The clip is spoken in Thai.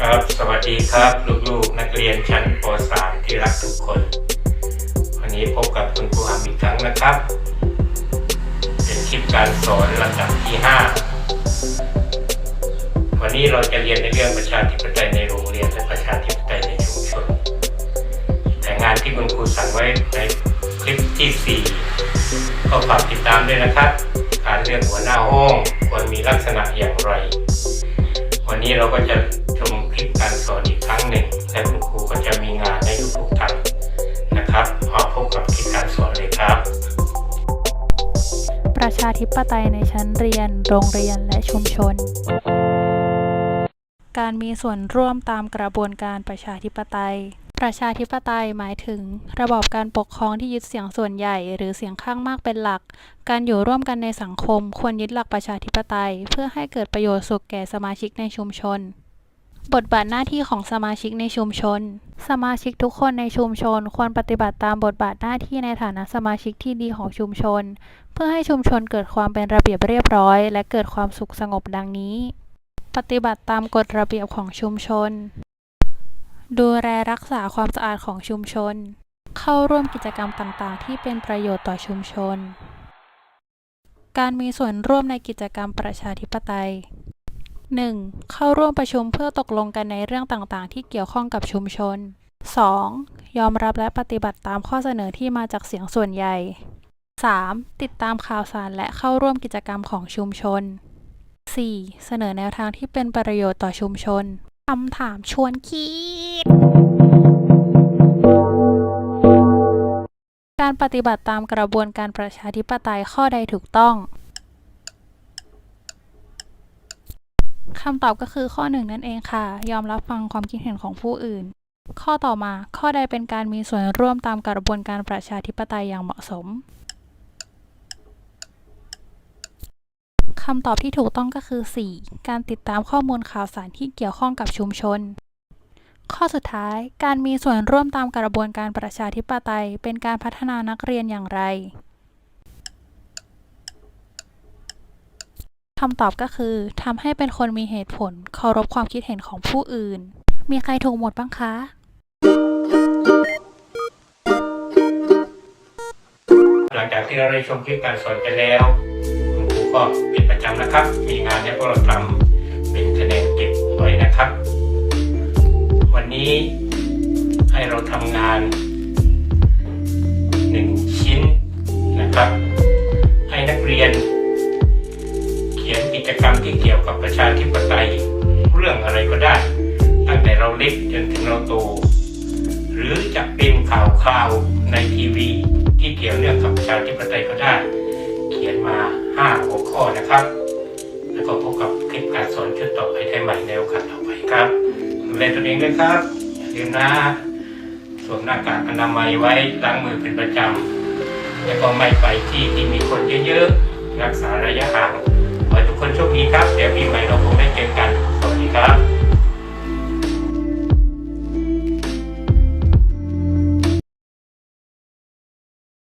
ครับ สวัสดีครับ ลูกๆ นักเรียนชั้นป .3 ที่รักทุกคน วันนี้พบกับคุณครูหามอีกครั้งนะครับ เป็นคลิปการสอนลำดับที่ 5 วันนี้เราจะเรียนในเรื่องประชาธิปไตยในโรงเรียนและประชาธิปไตยในชุมชน แต่งานที่คุณครูสั่งไว้ในคลิปที่ 4 ก็ฝากติดตามด้วยนะครับ การเลือกหัวหน้าห้องควรมีลักษณะอย่างไร วันนี้เราก็จะชมคลิปการสอนอีกครั้งหนึ่งและคุณครูก็จะมีงานให้ทุกท่านนะครับมาพบกับคลิปการสอนเลยครับ ประชาธิปไตยในชั้นเรียน โรงเรียนและชุมชน การมีส่วนร่วมตามกระบวนการประชาธิปไตย ประชาธิปไตยหมายถึง ระบอบการปกครองที่ยึดเสียงส่วนใหญ่ หรือเสียงข้างมากเป็นหลัก การอยู่ร่วมกันในสังคม ควรยึดหลักประชาธิปไตย เพื่อให้เกิดประโยชน์สุขแก่สมาชิกในชุมชน บทบาทหน้าที่ของสมาชิกในชุมชน สมาชิกทุกคนในชุมชน ควรปฏิบัติตามบทบาทหน้าที่ในฐานะสมาชิกที่ดีของชุมชน เพื่อให้ชุมชนเกิดความเป็นระเบียบเรียบร้อย และเกิดความสุขสงบดังนี้ ปฏิบัติตามกฎระเบียบของชุมชน ดูแลรักษาความสะอาดของชุมชน เข้าร่วมกิจกรรมต่างๆ ที่เป็นประโยชน์ต่อชุมชน การมีส่วนร่วมในกิจกรรมประชาธิปไตย 1. เข้าร่วมประชุมเพื่อตกลงกันในเรื่องต่างๆ ที่เกี่ยวข้องกับชุมชน 2. ยอมรับและปฏิบัติตามข้อเสนอที่มาจากเสียงส่วนใหญ่ 3. ติดตามข่าวสารและเข้าร่วมกิจกรรมของชุมชน 4. เสนอแนวทางที่เป็นประโยชน์ต่อชุมชน คำถามชวนคิด การปฏิบัติตามกระบวนการประชาธิปไตยข้อใดถูกต้องคำตอบก็คือข้อหนึ่งนั่นเองค่ะ ยอมรับฟังความคิดเห็นของผู้อื่น ข้อต่อมาข้อใดเป็นการมีส่วนร่วมตามกระบวนการประชาธิปไตยอย่างเหมาะสม คำตอบที่ถูกต้องก็คือ 4. การติดตามข้อมูลข่าวสารที่เกี่ยวข้องกับชุมชน ข้อสุดท้าย การมีส่วนร่วมตามกระบวนการประชาธิปไตย เป็นการพัฒนานักเรียนอย่างไรคำตอบก็คือทำให้เป็นคนมีเหตุผล เคารพความคิดเห็นของผู้อื่น มีใครถูกหมดบ้างคะหลังจากที่เราได้ชมคลิปการสอนไปแล้วคุณครูก็ นะครับ มีงานให้พวกเราทำเป็นคะแนนเก็บไว้นะครับ วันนี้ให้เราทำงานหนึ่งชิ้นนะครับ ให้นักเรียน เขียนกิจกรรมที่เกี่ยวกับประชาธิปไตยเรื่องอะไรก็ได้ ตั้งแต่เราเล็กจนถึงเราโต หรือจะเป็นข่าวคราวในทีวีที่เกี่ยวเนื่องกับประชาธิปไตยก็ได้ เขียนมา5หัวข้อนะครับ ลตนเองด้วยครับดื่มนะสวมหน้ากากอนามัยไว้ล้างมือเป็นประจำแล้วก็ไม่ไปที่ที่มีคนเยอะๆ รักษาระยะห่าง ขอทุกคนโชคดีครับ เดี๋ยวปีใหม่เราคงได้เจอกัน สวัสดีครับ